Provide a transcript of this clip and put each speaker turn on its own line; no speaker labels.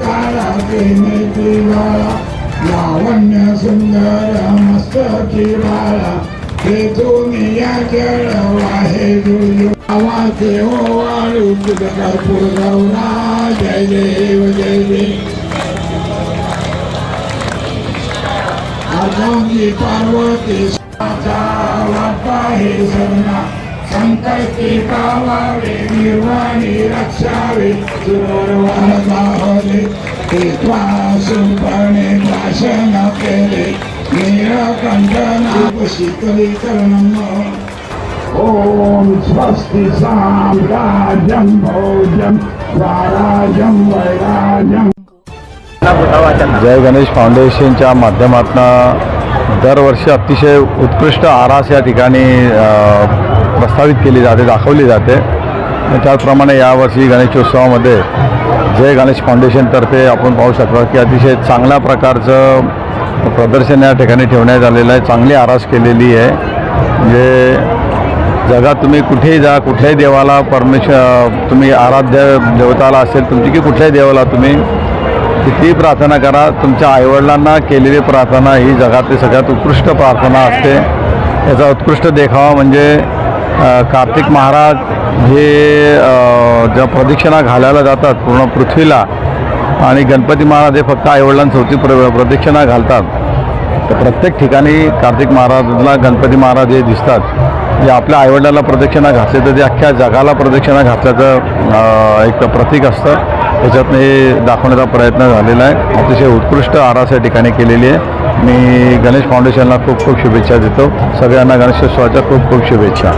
बाळा लावण्य सुंदर मस्तकी बाळा हे दुनिया जळवा हे दुर्यो आवाचे हो वाळू कर्पूर गौरा जय देव जय देव पार्वती वाटा हे सगळा संकल्पी पावावे निर्वाणी रक्षावे सुरवान गावले ते श्वासपणे भाषण केले. नीळकंठना शीतलीकरणम ॐ स्वस्ति साम्राज्यं भोजं स्वराज्यं वैराज्यं.
जय गणेश फाउंडेशनच्या माध्यमातून दरवर्षी अतिशय उत्कृष्ट आरास या ठिकाणी प्रस्तावित केली जाते दाखवली जाते. त्याचप्रमाणे यावर्षी गणेशोत्सवामध्ये जय गणेश फाउंडेशनतर्फे आपण पाहू शकता की अतिशय चांगल्या प्रकारचं प्रदर्शन या ठिकाणी ठेवण्यात आलेलं आहे. चांगली आरास केलेली आहे. म्हणजे जगात तुम्ही कुठेही जा कुठल्याही देवाला परमेश तुम्ही आराध्य देवताला असेल तुमची की कुठल्याही देवाला तुम्ही कितीही प्रार्थना करा तुमच्या आईवडिलांना केलेली प्रार्थना ही जगातली सगळ्यात उत्कृष्ट प्रार्थना असते. याचा उत्कृष्ट देखावा म्हणजे कार्तिक महाराज हे ज्या प्रदक्षिणा घालायला जातात पूर्ण पृथ्वीला आणि गणपती महाराज हे फक्त आईवडिलांसोबती प्र प्रदक्षिणा घालतात तर प्रत्येक ठिकाणी कार्तिक महाराजला गणपती महाराज हे दिसतात. जे आपल्या आईवडिलाला प्रदक्षिणा घातले तर ते अख्ख्या जगाला प्रदक्षिणा घातल्याचं एक प्रतीक असतं. त्याच्यातनं हे दाखवण्याचा प्रयत्न झालेला आहे. अतिशय उत्कृष्ट आरास या ठिकाणी केलेली आहे. मी गणेश फाउंडेशनला खूप खूप शुभेच्छा देतो. सगळ्यांना गणेशोत्सवाच्या खूप खूप शुभेच्छा.